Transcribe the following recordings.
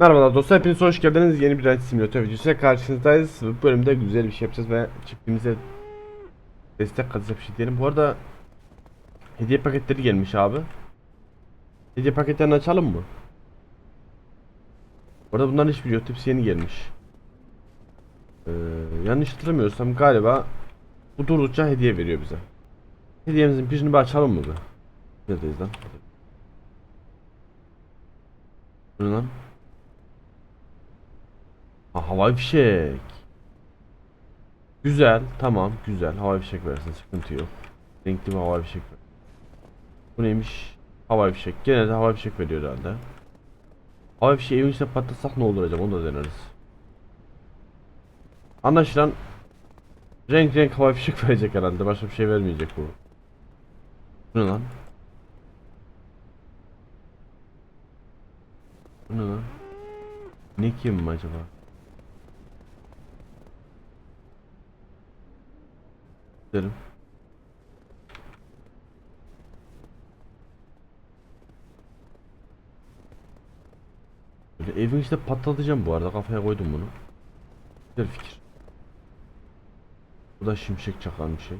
Merhabalar dostlar, hepiniz hoş geldiniz. Yeni bir Ride Simulator videosuyla karşınızdayız. Bu bölümde güzel bir şey yapacağız ve çiftliğimize destek katacak bir şey diyelim. Bu arada hediye paketleri gelmiş abi. Hediye paketlerini açalım mı? Bu arada bunların hiçbiri yok. Hepsi yeni gelmiş. Ee, yanlış hatırlamıyorsam galiba bu durdukça hediye veriyor bize. Hediyemizin birini bir açalım mı? Neredeyiz lan? Bu ne lan? Ha, havai fişek. Güzel, tamam, güzel. Havai fişek versin, sıkıntı yok. Renkli bir havai fişek ver. Bu neymiş? Havai fişek. Genelde havai fişek veriyor herhalde. Havai fişeği evin içine patlatsak ne olur acaba? Onu da deneriz. Anlaşılan renk renk havai fişek verecek herhalde. Başka bir şey vermeyecek bu. Bu ne lan? Bu ne lan? Ne kim acaba? Gidelim. Böyle evin içinde patlatacağım bu arada kafaya koydum bunu. Güzel fikir. Bu da şimşek çakan bir şey.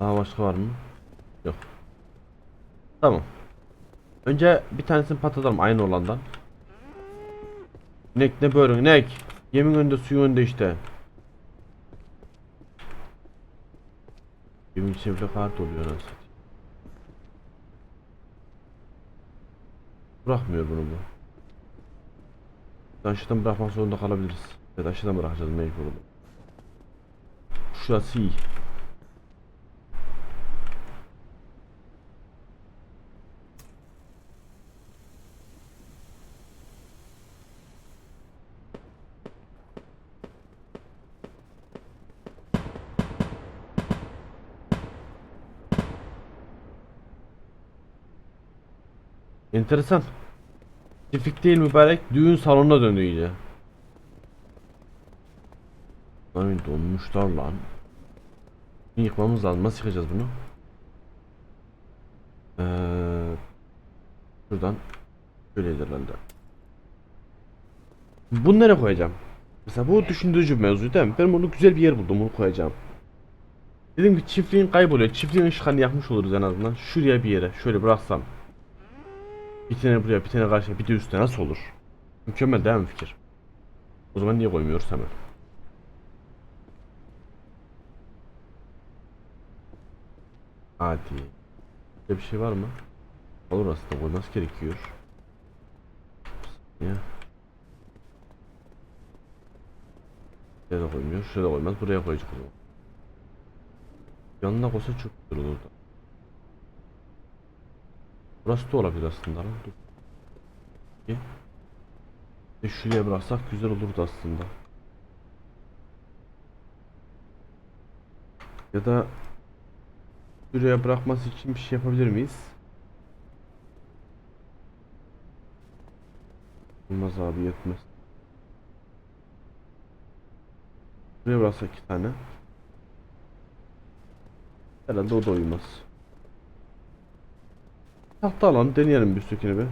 Daha başka var mı? Yok. Tamam. Önce bir tanesini patlatalım aynı olandan. Nek ne böyle nek. Yemin önünde suyun önünde işte. Yemin çevre kart oluyor nasıl? Bırakmıyor bunu bu. Aşıdan bırakmak zorunda kalabiliriz. Evet aşıdan bırakacağız mecbur. Şurası iyi. Enteresan. Çiftlik değil mübarek düğün salonuna döndü iyice. Lan donmuşlar lan. Yıkmamız lazım. Nasıl yıkacağız bunu? Ee, şuradan şöyle herhalde. Bunu nereye koyacağım? Mesela bu düşündürücü bir mevzu değil mi? Ben bunu güzel bir yer buldum bunu koyacağım. Dedim ki çiftliğin kayboluyor. Çiftliğin ışıklarını yakmış oluruz en azından. Şuraya bir yere şöyle bıraksam. Bir tane buraya bir tane karşıya bir de üstte nasıl olur? Mükemmel değil mi fikir? O zaman niye koymuyoruz hemen? Hadi. Böyle bir şey var mı? Olur aslında koyması gerekiyor. Ya. Şuraya da koymuyor. Şuraya da koymaz. Buraya koyacak o zaman. Yanına koysa çok güzel olurdu. Burası da olabilir aslında. Dur. Bir şuraya bıraksak güzel olurdu aslında. Ya da şuraya bırakması için bir şey yapabilir miyiz? Olmaz abi yetmez. Buraya bıraksak iki tane. Herhalde o da uymaz. Tahta alalım deneyelim bir üsttekini bir.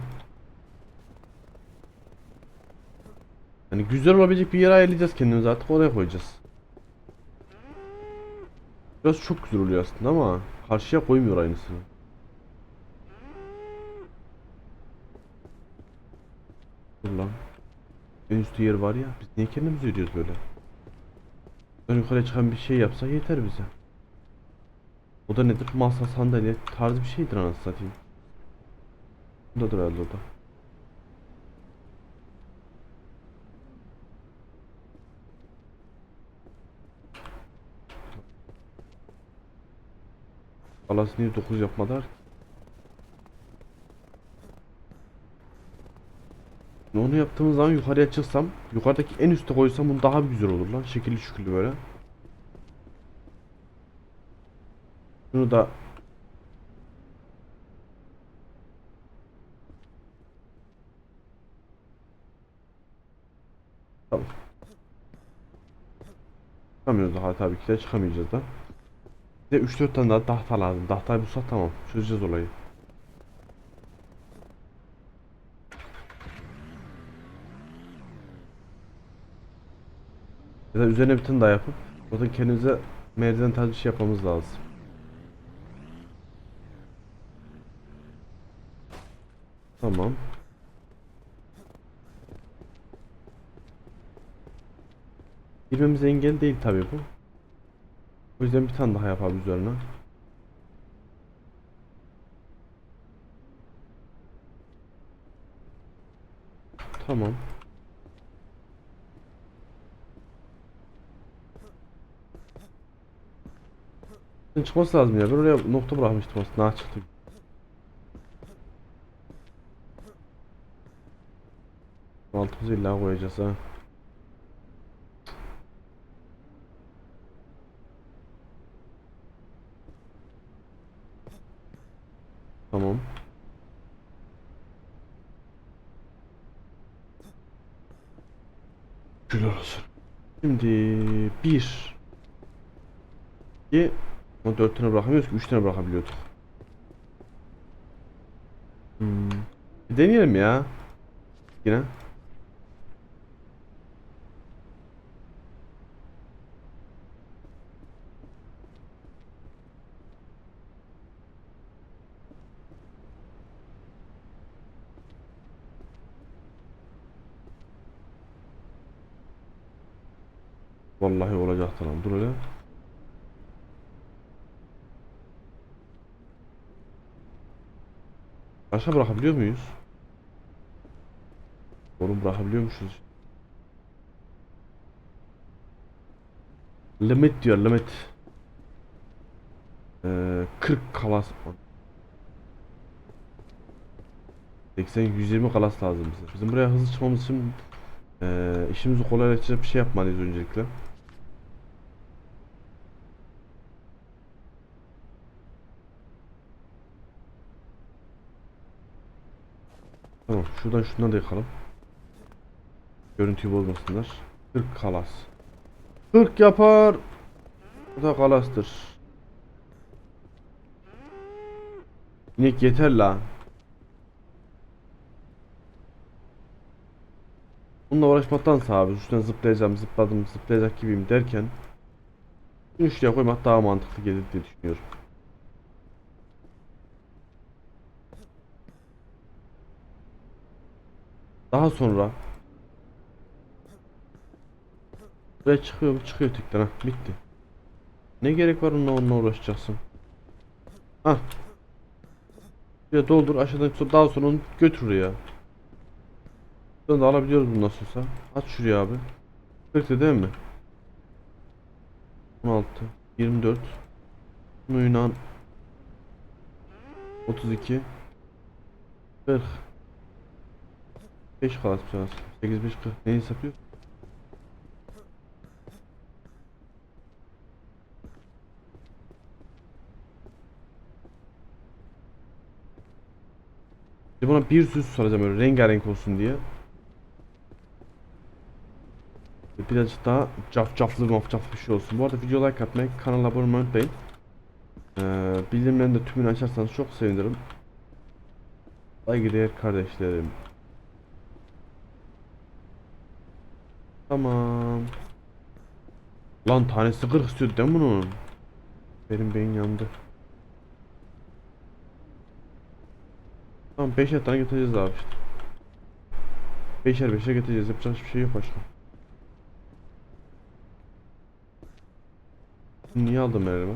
Yani güzel olabilecek bir yere ayarlayacağız kendimizi artık oraya koyacağız. Biraz çok güzel oluyor aslında ama karşıya koymuyor aynısını. Dur. En üstte yer var ya biz niye kendimizi ödüyoruz böyle? Ön yukarıya çıkan bir şey yapsa yeter bize. O da nedir? Masa sandalye tarzı bir şeydir anasını satayım. Bundadır herhalde o da. Alas niye 9 yapmadılar? Onu yaptığımız zaman yukarıya çıksam Yukarıdaki en üste koysam bunu daha bir güzel olur lan Şekilli şükürlü böyle Bunu da Tamam. Çıkamıyoruz daha tabii ki de çıkamayacağız da. Bize 3-4 tane daha tahta lazım. Tahtayı bulsak tamam. Çözeceğiz olayı. Ya da üzerine bir tane daha yapıp orada kendimize merdiven tarzı bir şey yapmamız lazım. Tamam. Girmemize engel değil tabii bu. O yüzden bir tane daha yapalım üzerine. Tamam. Çıkması lazım ya. Ben oraya nokta bırakmıştım aslında. Ne çıktı? Altımızı illa koyacağız ha. 4 tane bırakamıyoruz ki 3 tane bırakabiliyorduk. Hmm. Deneyelim ya. Yine. Vallahi olacaktı lan dur hele. Aşağı bırakabiliyor muyuz? Oğlum bırakabiliyormuşuz. Limit diyor limit. Ee, 40 kalas. 80 120 kalas lazım bize. Bizim buraya hızlı çıkmamız için ee, işimizi kolaylaştıracak bir şey yapmalıyız öncelikle. Tamam şuradan şundan da yakalım. Görüntüyü bozmasınlar. 40 kalas. 40 yapar. Bu da kalastır. İnek yeter la. Bununla uğraşmaktansa abi şuradan zıplayacağım zıpladım zıplayacak gibiyim derken şuraya koymak daha mantıklı gelir diye düşünüyorum. Daha sonra Buraya çıkıyor çıkıyor tekrar ha bitti. Ne gerek var onunla onunla uğraşacaksın. Ha. Şuraya doldur aşağıdan daha sonra onu götür ya. Buradan da alabiliyoruz bunu nasıl olsa. Aç şuraya abi. 40 değil mi? 16 24 Bunu Yunan 32 40 5 kalas biraz. 8 5 40. Neyi hesaplıyor? Bir buna bir sürü su saracağım öyle rengarenk olsun diye. Birazcık daha cafcaflı mafcaflı bir şey olsun. Bu arada video like atmayı, kanala abone olmayı unutmayın. Ee, bildirimlerini de tümünü açarsanız çok sevinirim. Saygıdeğer kardeşlerim. Tamam. Lan tanesi 40 istiyordu değil mi bunun? Benim beyin yandı. Tamam 5'er tane getireceğiz abi işte. Beşer beşer getireceğiz. Yapacak hiçbir şey yok başka. Niye aldım ben elime?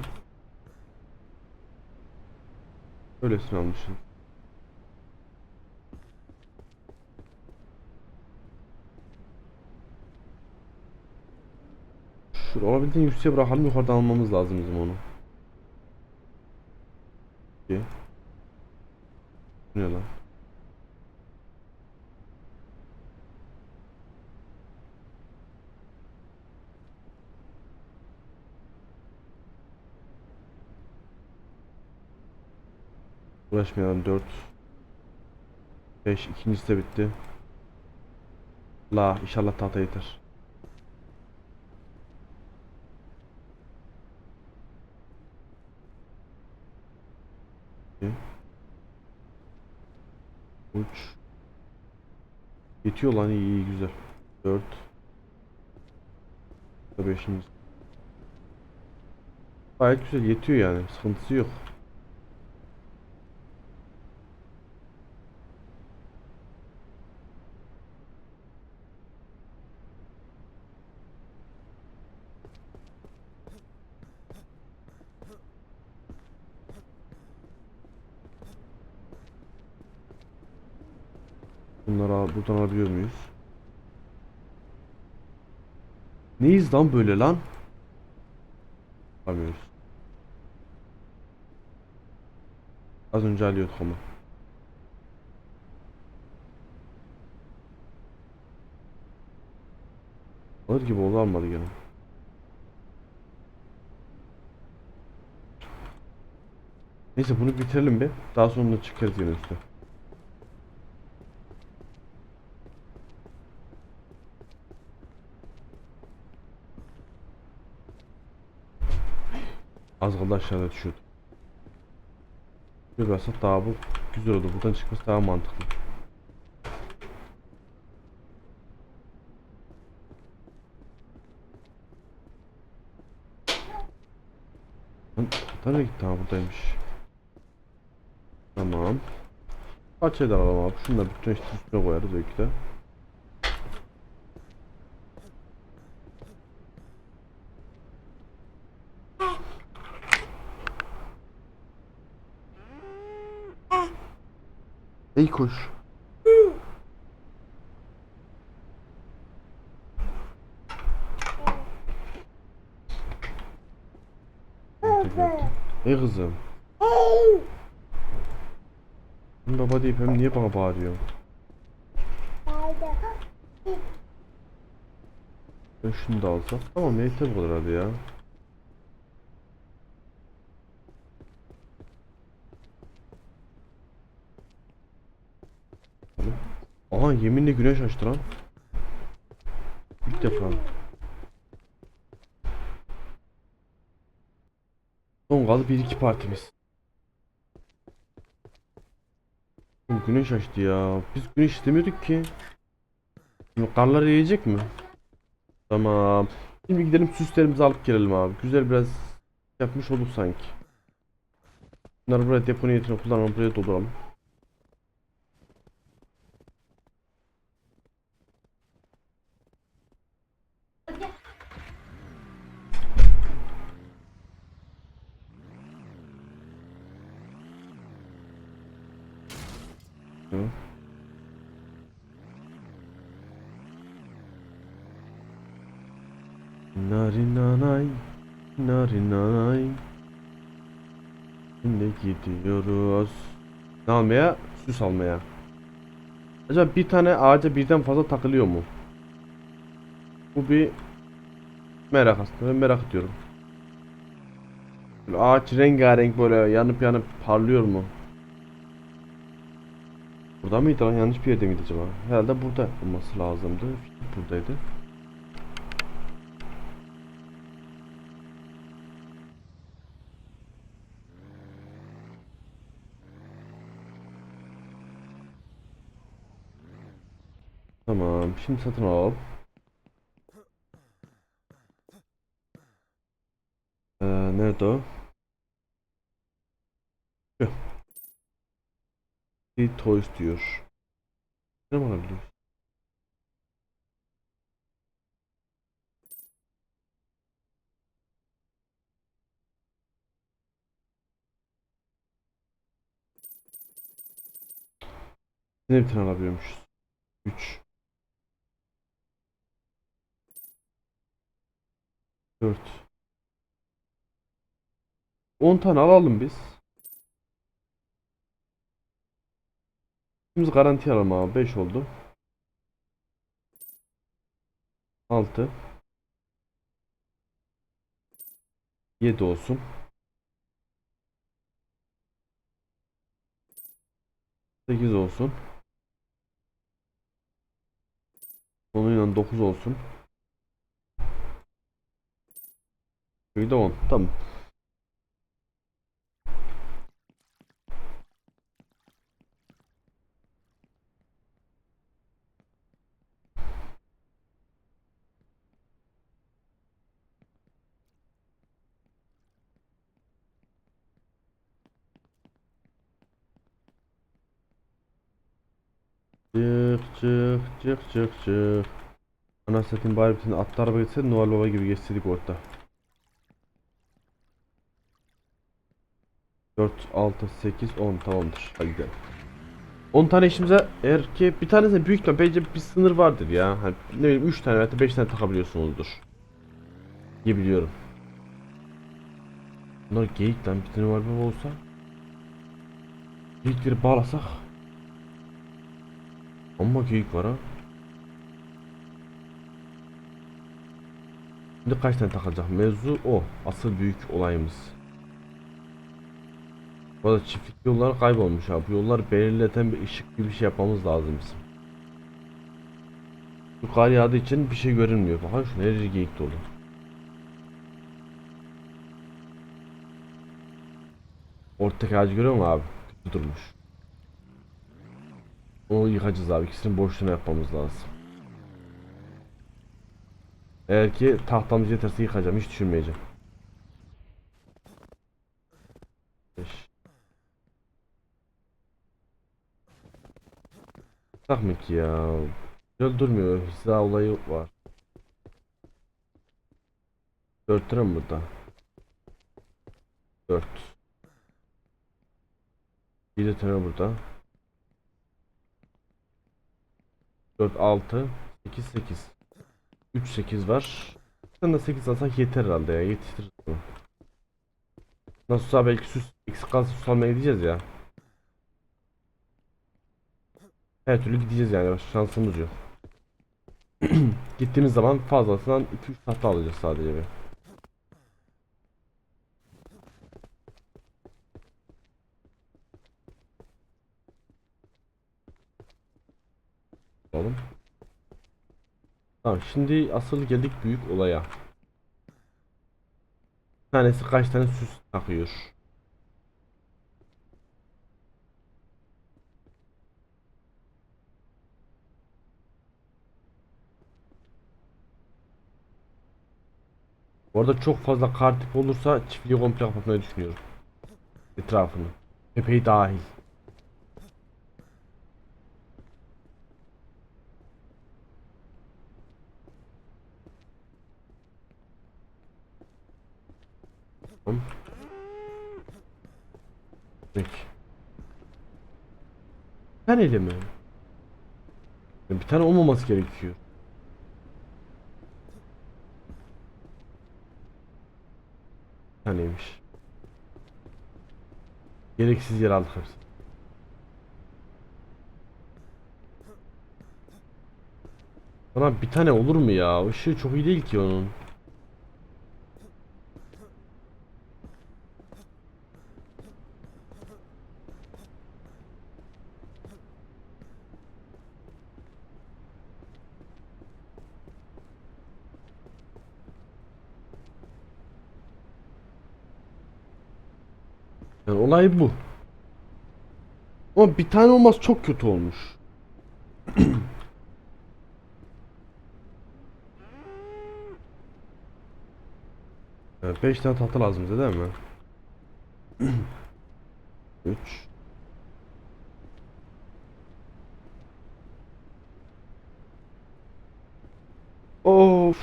Öylesine almışım. Şur olabildiğince yükseğe bırakalım yukarıdan almamız lazım bizim onu. Ne lan? Uğraşmayalım 4 5 ikincisi de bitti. La inşallah tahta yeter. İki. Uç. Yetiyor lan iyi iyi güzel. 4 Beşinci. Gayet güzel yetiyor yani. Sıkıntısı yok. Bunları al- buradan alabiliyor muyuz? Neyiz lan böyle lan? Alamıyoruz. Az önce alıyorduk ama. Alır gibi oldu almadı gene. Neyse bunu bitirelim bir. Daha sonra çıkarız yine üstüne. Az kaldı aşağıda düşüyordu. Basat daha bu güzel oldu. Buradan çıkması daha mantıklı. Nereye gitti ha buradaymış. Tamam. Kaç eder alalım abi. Şunu da bütün işte üstüne koyarız belki de. Ey koş. Ey kızım. Hem baba deyip hem niye bana bağırıyor? Ben şunu da alsam. Tamam yeter bu kadar hadi ya. Aha yeminle güneş açtı lan. İlk defa. Son bir iki partimiz. Güneş açtı ya. Biz güneş istemiyorduk ki. Şimdi karlar yiyecek mi? Tamam. Şimdi gidelim süslerimizi alıp gelelim abi. Güzel biraz yapmış olduk sanki. Bunları buraya depo niyetine kullanalım. Buraya dolduralım. Hı. Narinanay Narinanay Şimdi gidiyoruz Ne almaya? Süs almaya Acaba bir tane ağaca birden fazla takılıyor mu? Bu bir merak aslında ben merak ediyorum Böyle ağaç rengarenk böyle yanıp yanıp parlıyor mu? Burada mıydı lan? Yanlış bir yerde miydi acaba? Herhalde burada olması lazımdı. Buradaydı. Tamam. Şimdi satın alalım. Ee, nerede o? Şu. Bir toys diyor. Ne alabiliyoruz? Ne bir tane alabiliyormuşuz? 3 4 10 tane alalım biz. Biz garanti alalım abi. 5 oldu. 6 7 olsun. 8 olsun. Sonuyla 9 olsun. Bir de 10. Tamam. Çık çık çık çık çık. Ana satayım bari bütün atlı araba geçse Noel Baba gibi geçseydik orada. 4, 6, 8, 10 tamamdır. Hadi gidelim. 10 tane işimize eğer ki bir tanesine büyük ihtimal bence bir sınır vardır ya. Hani ne bileyim 3 tane veya 5 tane takabiliyorsunuzdur. Diye biliyorum. Bunlar geyik lan bir tane var mı olsa. Geyikleri bağlasak. Ama geyik var ha. Şimdi kaç tane takılacak? Mevzu o. Asıl büyük olayımız. Bu arada çiftlik yolları kaybolmuş abi. Bu yolları belirleten bir ışık gibi bir şey yapmamız lazım bizim. Bu kar yağdığı için bir şey görünmüyor. Bakın şu nereye geyik dolu. Ortadaki ağacı görüyor musun abi? Durmuş. Onu yıkacağız abi. İkisinin boşluğunu yapmamız lazım. Eğer ki tahtamız yeterse yıkacağım. Hiç düşünmeyeceğim. Beş. Tak mı ki ya? Güzel durmuyor. Hiza olayı var. Dört lira mı burada? Dört. Bir tane burada. 4 6 8 8 3 8 var. Sen de 8 alsak yeter herhalde ya yetiştiririz bunu. Nasılsa belki süs eksik kalsa süs almaya gideceğiz ya. Her türlü gideceğiz yani şansımız yok. Gittiğimiz zaman fazlasından 2-3 tahta alacağız sadece bir. Oğlum. Tamam şimdi asıl geldik büyük olaya. Bir tanesi kaç tane süs takıyor. Bu arada çok fazla kar tipi olursa çiftliği komple kapatmayı düşünüyorum. Etrafını. Epey dahil. Tamam. Peki. Bir taneyle mi? Bir tane olmaması gerekiyor. Bir taneymiş. Gereksiz yer aldık hepsi. Bana bir tane olur mu ya? Işığı çok iyi değil ki onun. Olay bu. Ama bir tane olmaz çok kötü olmuş. Evet, 5 tane tahta lazım bize değil mi? 3 Of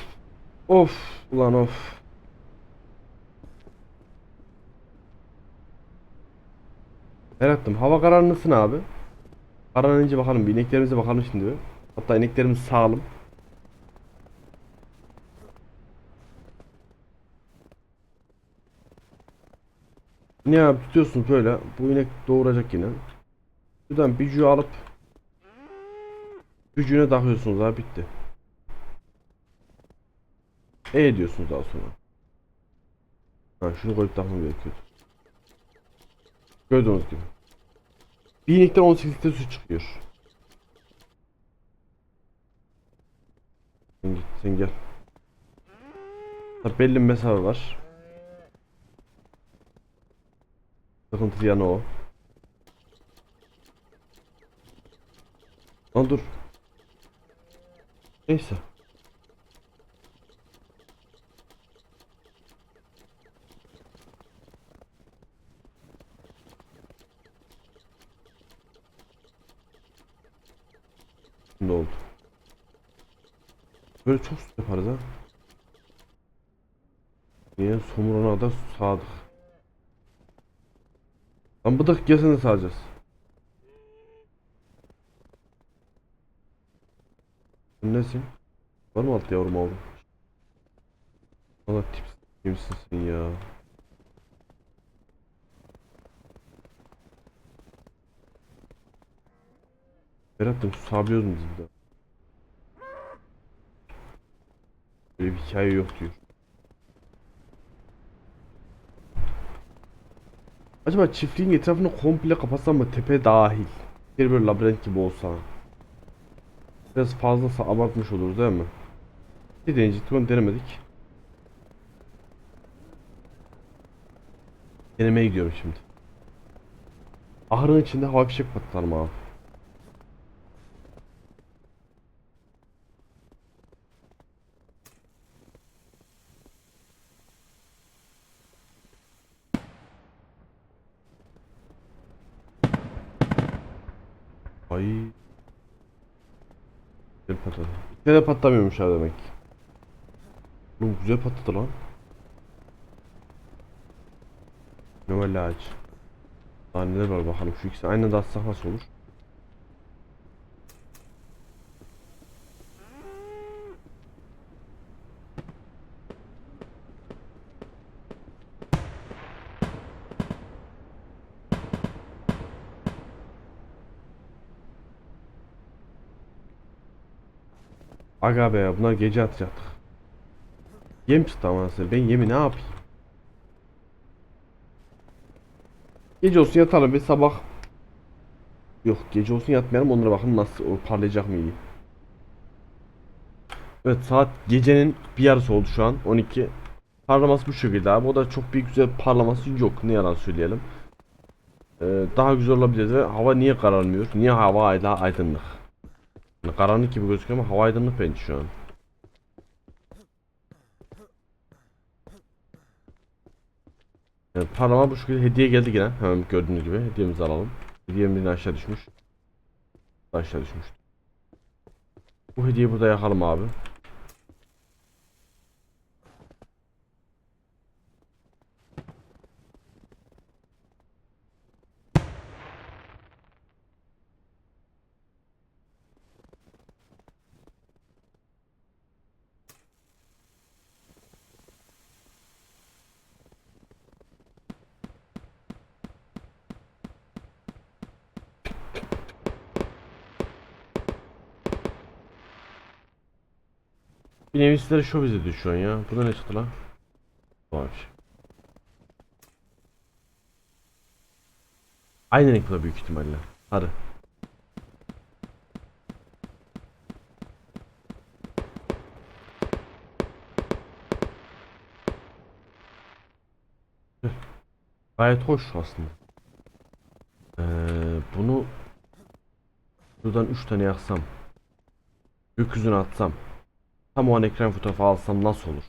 Of ulan of Berat'ım hava kararlısın abi. Kararınca bakalım bir ineklerimize bakalım şimdi. Hatta ineklerimiz sağalım. Ne abi tutuyorsun böyle. Bu inek doğuracak yine. Buradan bücüğü alıp bücüğüne takıyorsunuz abi bitti. E diyorsunuz daha sonra. Ha şunu koyup takmam gerekiyor. Gördüğünüz gibi. Bir inekten 18 litre su çıkıyor. Sen git sen gel. Tabii belli bir mesafe var. Sıkıntı yanı o. Lan dur. Neyse. Oldu. Böyle çok su yaparız ha. Niye somurana kadar sağdık. Lan bıdık gelsene sağacağız. Nesin? Var mı alt yavrum oğlum? Valla tip kimsin sen ya? Berat'ım sağlıyoruz mu biz bir daha? Böyle bir hikaye yok diyor. Acaba çiftliğin etrafını komple kapatsam mı tepe dahil? Bir böyle labirent gibi olsa. Biraz fazla abartmış oluruz değil mi? Bir deneyecektik onu denemedik. Denemeye gidiyorum şimdi. Ahırın içinde hava fişek patlatalım abi. Güzel patladı. Bir kere patlamıyormuş abi demek. Oğlum güzel patladı lan. Noel ağaç. Daha neler var bakalım şu ikisi aynı anda atsak nasıl olur? Aga be bunlar gece atacaktık. Yem nasıl? Ben yemi ne yapayım? Gece olsun yatalım ve sabah Yok gece olsun yatmayalım onlara bakın nasıl parlayacak mı iyi. Evet saat gecenin bir yarısı oldu şu an 12 Parlaması bu şekilde abi o da çok bir güzel parlaması yok ne yalan söyleyelim Ee, Daha güzel olabilir ve hava niye kararmıyor niye hava aydınlık Karanlık gibi gözüküyor ama hava aydınlık bence şu an. Yani parlama bu şekilde hediye geldi yine. Hemen gördüğünüz gibi hediyemizi alalım. Hediyem yine aşağı düşmüş. Aşağı düşmüş. Bu hediyeyi burada yakalım abi Bir nevi sizlere şov izledi şu an ya. Burada ne çıktı lan? Varmış. Aynı renk bu da büyük ihtimalle. Heh. Gayet hoş aslında. Ee, bunu buradan 3 tane yaksam gökyüzüne atsam Tam o an ekran fotoğrafı alsam nasıl olur?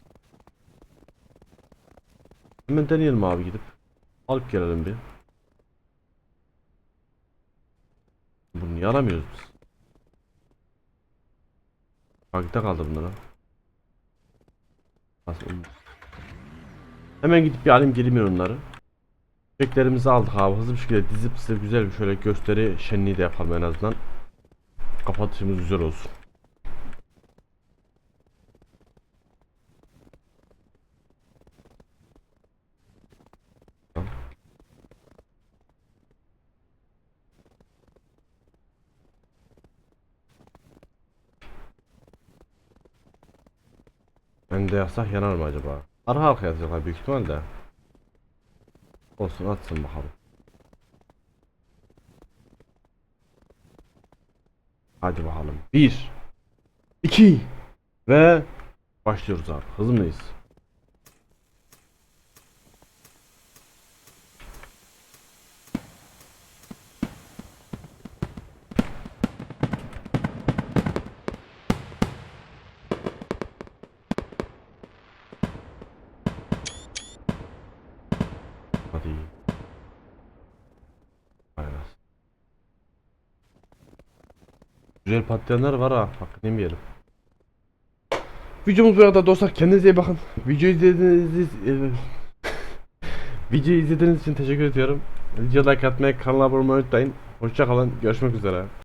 Hemen deneyelim abi gidip. Alıp gelelim bir. Bunu niye alamıyoruz biz? Bug'da kaldı bunlara. Hemen gidip bir alayım geleyim onları. Çeklerimizi aldık abi hızlı bir şekilde dizip size güzel bir şöyle gösteri şenliği de yapalım en azından. Kapatışımız güzel olsun. Ben de yasak yanar mı acaba? Arka arka yazacaklar büyük ihtimalle. Olsun atsın bakalım. Hadi bakalım. Bir. iki Ve başlıyoruz abi. Hızımdayız. Hadi. Aynen. Güzel patlayanlar var ha. Hakkını yemeyelim. Videomuz bu kadar dostlar. Kendinize iyi bakın. Video izlediğiniz Video izlediğiniz için teşekkür ediyorum. Video like atmayı, kanala abone olmayı unutmayın. Hoşçakalın. Görüşmek üzere.